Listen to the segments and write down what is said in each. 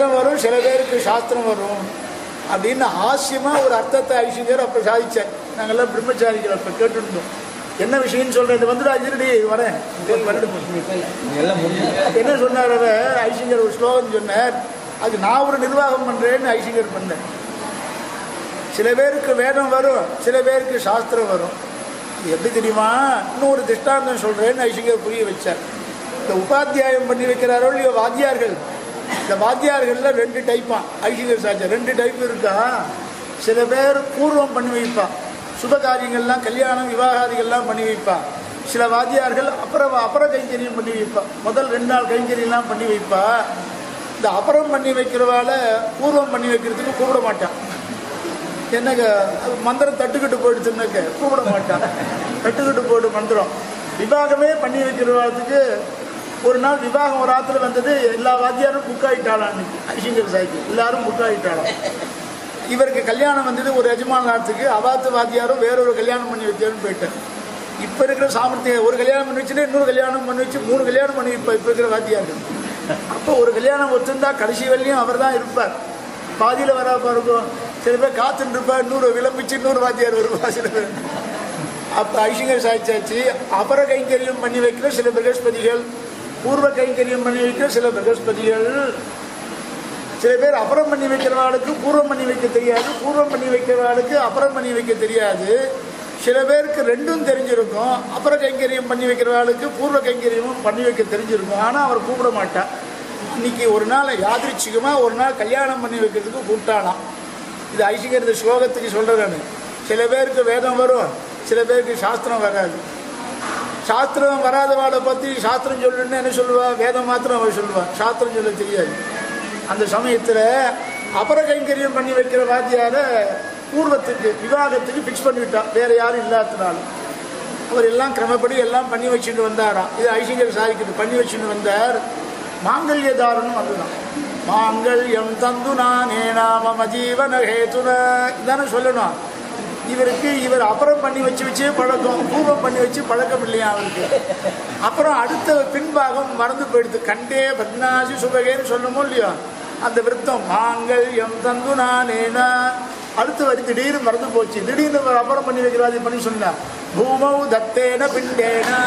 வேதம் வரும் சில பேருக்கு சாஸ்திரம் வரும் அப்படின்னு ஹாஸ்யமா ஒரு அர்த்தத்தை ஐஸ்வர்யர் அப்ப சாதிச்சார். நாங்கெல்லாம் பிரம்மச்சாரிகள் அப்ப கேட்டுருந்தோம். என்ன விஷயம்னு சொல்றேன் இது வந்துடா இருடி வரேன். எல்லாம் என்ன சொன்னார் ஐசிங்கர் ஒரு ஸ்லோகம் சொன்னார் அது நான் ஒரு நிர்வாகம் பண்றேன்னு ஐசிங்கர் பண்ணேன் சில பேருக்கு வேதம் வரும் சில பேருக்கு சாஸ்திரம் வரும். எப்படி தெரியுமா? இன்னொரு திஷ்டாந்தம் சொல்றேன்னு ஐசிங்கர் புரிய வச்சார். இந்த உபாத்தியாயம் பண்ணி வைக்கிறாரோ இல்லையோ வாத்தியார்கள்? இந்த வாத்தியார்கள்ல ரெண்டு டைப்பா ஐசிங்கர் சாச்சா ரெண்டு டைப் இருக்கா? சில பேர் பூர்வம் பண்ணி வைப்பான் சுப காரியங்கள்லாம் கல்யாணம் விவாகாதிகள்லாம் பண்ணி வைப்பான் சில வாத்தியார்கள் அப்புறம் அப்புறம் கைங்கரியம் பண்ணி வைப்பான் முதல் ரெண்டு நாள் கைங்கரியெல்லாம் பண்ணி வைப்பா. இந்த அப்புறம் பண்ணி வைக்கிறவால பூர்வம் பண்ணி வைக்கிறதுக்கு கூப்பிட மாட்டான். என்னங்க மந்திரம் தட்டுக்கிட்டு போயிடுச்சுன்னாக்க கூப்பிட மாட்டான். தட்டுக்கிட்டு போயிட்டு மந்திரம். விவாகமே பண்ணி வைக்கிறவாத்துக்கு ஒரு நாள் விவாகம் ஒரு ஆத்துல வந்தது எல்லா வாத்தியாரும் புக் ஆயிட்டாளாம் அன்னைக்கு? ஐசிங்கர் சாய்க்கு எல்லாரும் புக் ஆயிட்டாளாம் இவருக்கு கல்யாணம் வந்தது ஒரு எஜமான நாட்டுக்கு அவாத்து வாத்தியாரும் வேறொரு கல்யாணம் பண்ணி வைக்கணும்னு போயிட்டார். இப்போ இருக்கிற சாமர்த்தியம் ஒரு கல்யாணம் பண்ணி வச்சுட்டு இன்னொரு கல்யாணம் பண்ணி வச்சு மூணு கல்யாணம் பண்ணி இப்போ இப்போ இருக்கிற வாத்தியார்கள். அப்போ ஒரு கல்யாணம் ஒத்துந்தா கடைசி வரையும் அவர் தான் இருப்பார். பாதியில் வரா பாருக்கும் சில பேர் காத்துட்டு இருப்பார். இன்னொரு விளம்பிச்சு இன்னொரு வாத்தியார் வருவா சில பேர். அப்போ ஐசிங்கர் சாய்ச்சாச்சு அபர கைங்கரியம் பண்ணி வைக்கிற சில பிரகஸ்பதிகள் பூர்வ கைங்கரியம் பண்ணி வைக்கிற சில பிரகஸ்பதிகள் சில பேர் அப்புறம் பண்ணி வைக்கிறவாளுக்கு பூர்வம் பண்ணி வைக்க தெரியாது பூர்வம் பண்ணி வைக்கிறவாளுக்கு அப்புறம் பண்ணி வைக்க தெரியாது. சில பேருக்கு ரெண்டும் தெரிஞ்சிருக்கும். அப்புறம் கைங்கரியம் பண்ணி வைக்கிறவாளுக்கு பூர்வ கைங்கரியமும் பண்ணி வைக்க தெரிஞ்சிருக்கும். ஆனால் அவர் கூப்பிட மாட்டார். இன்னைக்கு ஒரு நாள் யாதிருச்சிகமாக ஒரு நாள் கல்யாணம் பண்ணி வைக்கிறதுக்கு கூப்பிட்டாலாம் இது ஐசிங்கர் இந்த ஸ்லோகத்துக்கு சொல்கிறேன் சில பேருக்கு வேதம் வரும் சில பேருக்கு சாஸ்திரம் வராது. சாஸ்திரம் வராதவாளை பற்றி சாஸ்திரம் சொல்லுன்னு என்ன சொல்லுவா? வேதம் மாத்திரம் அவள் சொல்லுவா. சாஸ்திரம் சொல்ல தெரியாது. அந்த சமயத்தில் அபர கைங்கரியம் பண்ணி வைக்கிற வாத்தியார பூர்வத்துக்கு விவாகத்துக்கு ஃபிக்ஸ் பண்ணிவிட்டான். வேற யாரும் இல்லாததுனால. அவர் எல்லாம் கிரமப்படி எல்லாம் பண்ணி வச்சுட்டு வந்தாராம். இது ஐசிங்கர் சாதிக்குது பண்ணி வச்சுட்டு வந்தார். மாங்கல்ய தாரணம் அதுதான். மாங்கல்யம் தந்து நானே நாம ஜீவன ஹேத்துன இதானே சொல்லணும். இவருக்கு இவர் அப்புறம் பண்ணி வச்சு வச்சு பழக்கம் பூர்வம் பண்ணி வச்சு பழக்கம் இல்லையா அவருக்கு? அப்புறம் அடுத்த பின்பாகம் மறந்து போயிடுது. கண்டே பத்னாசி சுபகேன்னு சொல்லணுமோ இல்லையோ? அந்த விருத்தம் மாங்கல்யம் தந்து நானேனா. அடுத்து வரி திடீர்னு மறந்து போச்சு. திடீர்னு ஒரு அப்புறம் பண்ணி வைக்கிறாது பண்ணி சொன்னா பூமௌ தத்தேன பிண்டேனா.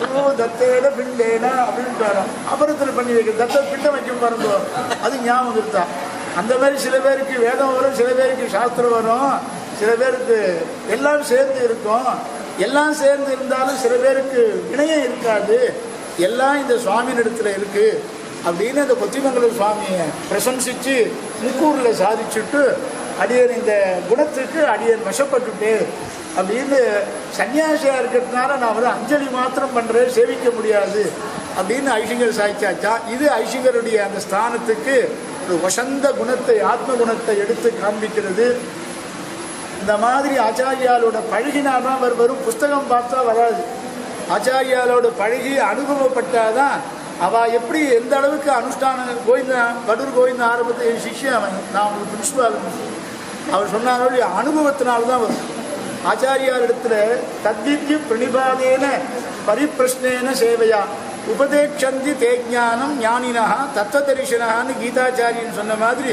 பூமௌ தத்தேன பிண்டேனா. அப்படின்ட்டு அப்புறத்தில் பண்ணி வைக்கிற தத்த பிண்டம் வைக்கும் பாருங்க. அது ஞாபகம் இருக்கா? அந்த மாதிரி சில பேருக்கு வேதம் வரும் சில பேருக்கு சாஸ்திரம் வரும் சில பேருக்கு எல்லாம் சேர்ந்து இருக்கும். எல்லாம் சேர்ந்து இருந்தாலும் சில பேருக்கு இணையம் இருக்காது. எல்லாம் இந்த சுவாமியினிடத்துல இருக்கு அப்படின்னு அந்த கொத்திமங்கல சுவாமியை பிரசம்சித்து முக்கூரில் சாதிச்சுட்டு அடியன் இந்த குணத்துக்கு அடியன் வசப்பட்டுட்டு அப்படின்னு சன்னியாசியாக இருக்கிறதுனால நான் வந்து அஞ்சலி மாத்திரம் பண்ணுறேன் சேவிக்க முடியாது அப்படின்னு ஐசிங்கர் சாய்ச்சாச்சா இது ஐசிங்கருடைய அந்த ஸ்தானத்துக்கு வசந்த குணத்தை ஆத்ம குணத்தை எடுத்து காண்பிக்கிறது. இந்த மாதிரி ஆச்சாரியாலோட பழகினாதான் அவர் வரும் புஸ்தகம் பார்த்தா வராது. ஆச்சாரியாலோட பழகி அனுபவப்பட்டாதான் அவ எப்படி எந்த அளவுக்கு அனுஷ்டானம் கோவிந்தா கடூர் கோவிந்த ஆரம்பத்தை என் சிஷ்யன் அவன் நான் அவனுக்கு பிரின்சிபால் அவர் சொன்னாரோ அனுபவத்தினால்தான் வரும். ஆச்சாரியார் இடத்துல தத்திக்கு பிரணிபாதேன பரிப்பிரஷ்னேன சேவையா. உபதேட்சந்தி தேஜானம் ஞானினா தத்துவ தரிசனான்னு கீதாச்சாரியன் சொன்ன மாதிரி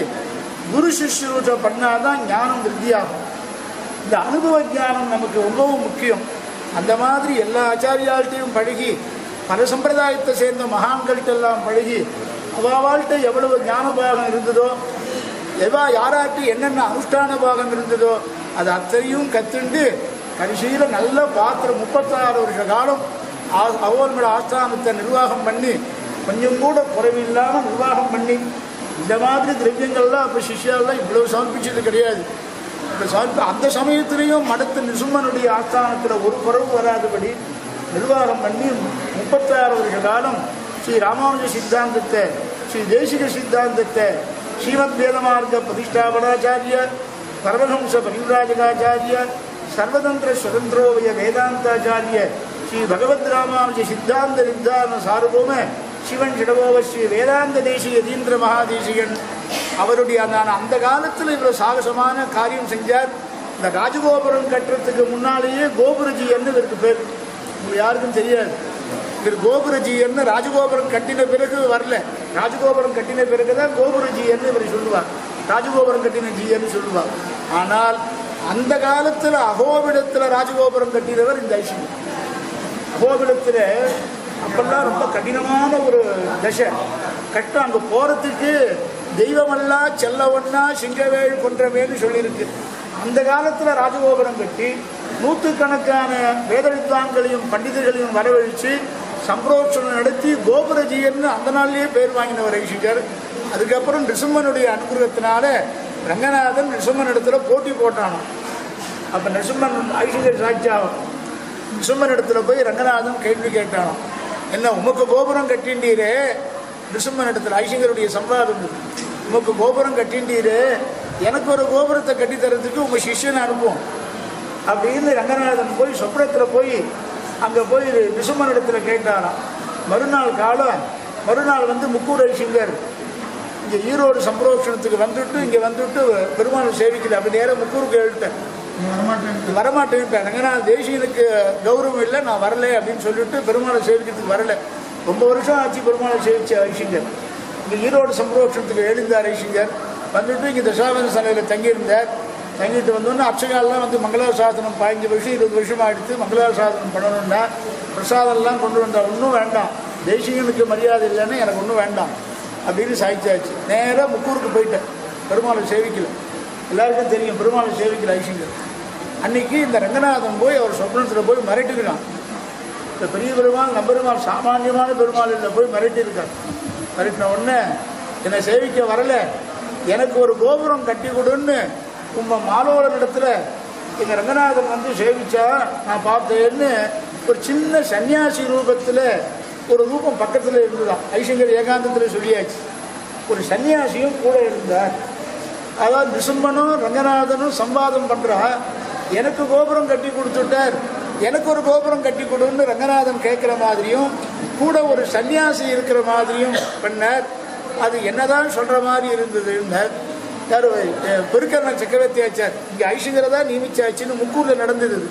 குரு சிஷ்யூட்ட பண்ணாதான் ஞானம் விருத்தியாகும். இந்த அனுபவ ஞானம் நமக்கு ரொம்பவும் முக்கியம். அந்த மாதிரி எல்லா ஆச்சாரியால்கிட்டையும் பழகி பல சம்பிரதாயத்தை சேர்ந்த மகான்கள்கிட்டெல்லாம் பழகி அவாவாள்கிட்ட எவ்வளவு ஞான பாகம் இருந்ததோ எவா யாராட்டு என்னென்ன அனுஷ்டான பாகம் இருந்ததோ அது அத்தனையும் கத்துண்டு கடைசியில் நல்ல பாத்திரம் முப்பத்தாறு வருஷ காலம் அவங்களோட ஆஸ்தானத்தை நிர்வாகம் பண்ணி கொஞ்சம் கூட குறைவில்லாமல் நிர்வாகம் பண்ணி இந்த மாதிரி திரவியங்கள்லாம் அப்போ சிஷ்யாலாம் இவ்வளவு சமர்ப்பிச்சது கிடையாது. இப்போ சமர்ப்பி அந்த சமயத்திலையும் மடத்து நிசும்மனுடைய ஆஸ்தானத்தில் ஒரு குறவு வராதபடி நிர்வாகம் பண்ணி முப்பத்தாறு வருஷ காலம் ஸ்ரீ ராமானுஜ சித்தாந்தத்தை ஸ்ரீ தேசிக சித்தாந்தத்தை ஸ்ரீமத் வேதமார்க்க பிரதிஷ்டாபனாச்சாரிய சர்வஹம்ச பரிவிராஜகாச்சாரிய சர்வதந்திர சுதந்திரோவய வேதாந்தாச்சாரிய ஸ்ரீ பகவத் ராமானுஜ சித்தாந்த நிர்தாரண சார்போம சிவன் சிடபோவ ஸ்ரீ வேதாந்த தேசிய தீந்திர மகாதேசிகன். அவருடைய அந்த அந்த காலத்தில் இவர் சாகசமான காரியம் செஞ்சார். இந்த ராஜகோபுரம் கட்டுறதுக்கு முன்னாலேயே கோபுரஜி என்று இவருக்கு பேர். உங்களுக்கு யாருக்கும் தெரியாது. இவர் கோபுரஜீயர்னு ராஜகோபுரம் கட்டின பிறகு வரல. ராஜகோபுரம் கட்டின பிறகு தான் கோபுரஜீயர்னு இவர் சொல்லுவார். ராஜகோபுரம் கட்டின ஜீயர்னு சொல்லுவார். ஆனால் அந்த காலத்தில் அகோபிடத்தில் ராஜகோபுரம் கட்டினவர் இந்த ஐஸ்வர்யம் கோகுலத்தில் அப்பெல்லாம் ரொம்ப கடினமான ஒரு தசை. கட்டம் அங்கே போகிறதுக்கு தெய்வமெல்லாம் செல்லவண்ணா சிங்கவேல் கொன்றவேன்னு சொல்லியிருக்கு. அந்த காலத்தில் ராஜகோபுரம் கட்டி நூற்றுக்கணக்கான வேதவித்வான்களையும் பண்டிதர்களையும் வரவழைச்சு சம்பிரோட்சணம் நடத்தி கோபுரஜியர்னு அந்த நாள்லேயே பேர் வாங்கினவர் ஐஷிகர் அதுக்கப்புறம் நிருசிம்மனுடைய அனுகிரகத்தினால ரங்கநாதன் நிருசிம்மன் இடத்துல போட்டி போட்டானோ அப்போ நிருசிம்மன் ஐஷிகர் சாட்சியாகும். நிசும்மன் இடத்துல போய் ரங்கநாதன் கேள்வி கேட்டானோ என்ன உமக்கு கோபுரம் கட்டின்றீரே நிசும்மன் இடத்துல ஐசிங்கருடைய சம்பாதம் உமக்கு கோபுரம் கட்டின்றீரே எனக்கு ஒரு கோபுரத்தை கட்டித்தரத்துக்கு உங்கள் சிஷ்யன் சிஷ்யனை அனுப்புவோம் அப்படின்னு ரங்கநாதன் போய் சொப்னத்தில் போய் அங்கே போய் நிசும்மன் இடத்துல கேட்டாராம் மறுநாள் காலம் மறுநாள் வந்து முக்கூர் ஐசிங்கர் இங்கே ஈரோடு சம்பரோஷணத்துக்கு வந்துட்டு இங்கே வந்துட்டு பெருமாள் சேவிக்கல. அப்படி நேரம் முக்கூருக்கு எழுட்டேன் வரமாட்டேன்ட்டேன் நான் தேசியனுக்கு கௌரவம் இல்லை நான் வரல அப்படின்னு சொல்லிட்டு பெருமாளை சேவிக்கிறதுக்கு வரல. ரொம்ப வருஷம் ஆச்சு பெருமாளை சேவிச்ச ஐசிங்கர் இங்கே ஈரோடு சம்பரோஷத்துக்கு எழுந்தார் ஐசிங்கர் வந்துட்டு இங்கே தசாவன சலையில் தங்கியிருந்தார். தங்கிட்டு வந்தோன்னே அர்ச்சகாலெலாம் வந்து மங்களாசாசனம் பதினஞ்சு வருஷம் இருபது வருஷம் ஆகிடுத்து மங்களாசாசனம் பண்ணணும்னா பிரசாதம்லாம் கொண்டு வந்தால் ஒன்றும் வேண்டாம். தேசியனுக்கு மரியாதை இல்லைன்னு எனக்கு ஒன்றும் வேண்டாம் அப்படின்னு சாய்ச்சாச்சு நேராக முக்கூருக்கு போயிட்டேன். பெருமாளை சேவிக்கலை. எல்லாருக்கும் தெரியும் பெருமாளை சேவிக்கிற ஐசிங்கர். அன்னைக்கு இந்த ரங்கநாதன் போய் அவர் சொப்னத்தில் போய் மிரட்டிருக்கான். இந்த பெரிய பெருமாள் நம்பெருமாள் சாமானியமான பெருமாள் இல்லை போய் மிரட்டியிருக்கார். மிரட்டின உடனே என்னை சேவிக்க வரல. எனக்கு ஒரு கோபுரம் கட்டி கொடுன்னு உங்கள் மாலோலர் இடத்துல எங்க ரங்கநாதன் வந்து சேவிச்சா நான் பார்த்தேன்னு ஒரு சின்ன சன்னியாசி ரூபத்தில் ஒரு ரூபம் பக்கத்தில் இருந்துதான் ஐசங்கர் ஏகாந்தத்தில் சொல்லியாச்சு. ஒரு சன்னியாசியும் கூட இருந்தார். அதாவது நிசும்பனும் ரங்கநாதனும் சம்பாதம் பண்றா எனக்கு கோபுரம் கட்டி கொடுத்துட்டார் எனக்கு ஒரு கோபுரம் கட்டி கொடுன்னு ரங்கநாதன் கேட்குற மாதிரியும் கூட ஒரு சன்னியாசி இருக்கிற மாதிரியும் பண்ணார். அது என்னதான் சொல்ற மாதிரி இருந்ததுன்னார் யாரு அஹ், பெருக்கரண சக்கரவர்த்தி ஆச்சார். இங்கே ஐஷங்கரை தான் நியமிச்சாச்சுன்னு முக்கூரில் நடந்தது. இது.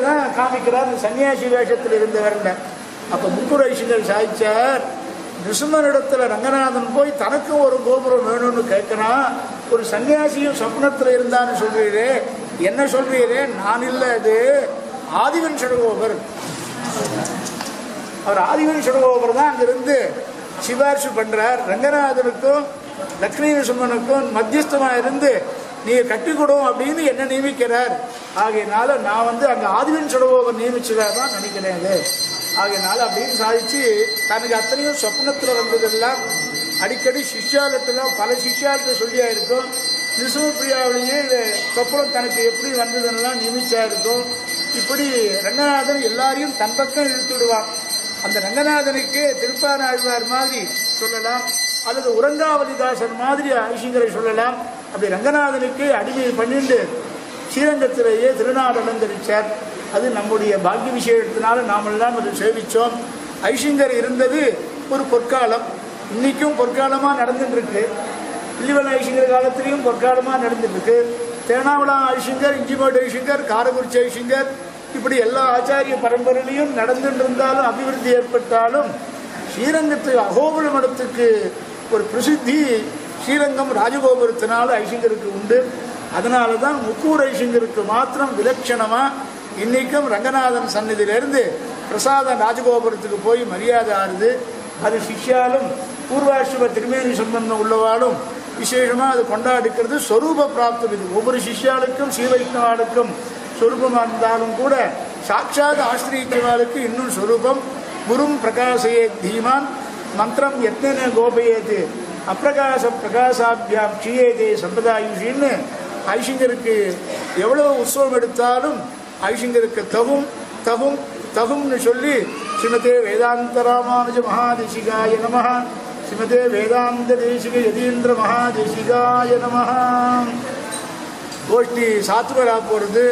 தான் காமிக்கிறார் சன்னியாசி வேஷத்தில் இருந்தவர்ல அப்போ முக்கூர் ஐஷங்கர் சாய்ச்சார் நிசுமனிடத்தில் ரங்கநாதன் போய் தனக்கும் ஒரு கோபுரம் வேணும்னு கேட்கறான். ஒரு சன்னியாசியும் சொப்னத்தில் இருந்தான்னு சொல்றீரே. என்ன சொல்றீரே? நான் இல்லை அது. ஆதிவன் சடகோபர். அவர் ஆதிவன் சடகோபர் தான் அங்கிருந்து சிபாரிசு பண்றார். ரங்கநாதனுக்கும் லக்ஷ்மி சுமனுக்கும் மத்தியஸ்தமாக இருந்து நீ கட்டி கொடும் அப்படின்னு என்ன நியமிக்கிறார். ஆகையினால நான் வந்து அந்த ஆதிவன் சடகோபர் நியமிச்சதா தான் நினைக்கிறேன். அது ஆகையினால அப்படின்னு சாதிச்சு தனக்கு அத்தனையும் சொப்னத்தில் வந்ததெல்லாம் அடிக்கடி சிஷ்யாலத்துல பல சிஷ்யாலத்தை சொல்லியா இருக்கும் நிருசிமப்பிரியாவிலேயே இது தனக்கு எப்படி வந்ததுன்னெல்லாம் நியமிச்சா இருக்கும் இப்படி ரங்கநாதன் எல்லாரையும் தன் பக்கம் இழுத்துடுவான் அந்த ரங்கநாதனுக்கு திருப்பானாழ்வார் மாதிரி சொல்லலாம். அல்லது உரங்காவதிதாசன் மாதிரி ஐசிங்கரை சொல்லலாம். அப்படி ரங்கநாதனுக்கு அடிமை பண்ணிண்டு ஸ்ரீரங்கத்திலேயே திருநாடு அது நம்முடைய பாக்கிய விஷயத்தினால நாமெல்லாம் அதை சேவித்தோம் ஐசிங்கர் இருந்தது ஒரு பொற்காலம். இன்னைக்கும் பொற்காலமாக நடந்துட்டு இருக்கு இல்லிவன் ஐசிங்கர் காலத்திலையும் பொற்காலமாக நடந்துட்டு இருக்கு தேனாவளம் ஐசிங்கர் இஞ்சிமோடு ஐசிங்கர் காரக்குறிச்சி ஐசிங்கர் இப்படி எல்லா ஆச்சாரிய பரம்பரையிலையும் நடந்துட்டு இருந்தாலும் அபிவிருத்தி ஏற்பட்டாலும் ஸ்ரீரங்கத்து அகோபுர மடத்துக்கு ஒரு பிரசித்தி ஸ்ரீரங்கம் ராஜகோபுரத்தினால ஐசிங்கருக்கு உண்டு. அதனால தான் முக்கூர் ஐசிங்கருக்கு மாத்திரம் விலட்சணமாக இன்னைக்கும் ரங்கநாதன் சந்நிதியிலிருந்து பிரசாதம் ராஜகோபுரத்துக்கு போய் மரியாதை ஆறுது. அது சிஷ்யாலும் பூர்வாசிரம திருமேனி சம்பந்தம் உள்ளவாளும் விசேஷமாக அது கொண்டாடிக்கிறது ஸ்வரூப பிராப்தம் இது. ஒவ்வொரு சிஷ்யாளுக்கும் ஸ்ரீவைஷ்ணவாளுக்கும் சொரூபமாக இருந்தாலும் கூட சாட்சாத் ஆசிரியவாளுக்கு இன்னும் சொரூபம். குரும் பிரகாசயே தீமான் மந்திரம் எத்தனை கோபையேது? அப்பிரகாச பிரகாசாபியாம் க்ஷீயேதே சம்பிரதாயுஷின்னு ஐஷிங்கருக்கு எவ்வளவு உற்சவம் எடுத்தாலும் ஐஷிங்கருக்கு தகும் தகும் தகும்னு சொல்லி ஸ்ரீமதே வேதாந்த ராமானுஜ மகாதேசிகாய நம ஸ்ரீமதே வேதாந்த தேசிக யதீந்திர மகாதேசிகாய நம கோஷ்டி சாத்துவரா போகிறது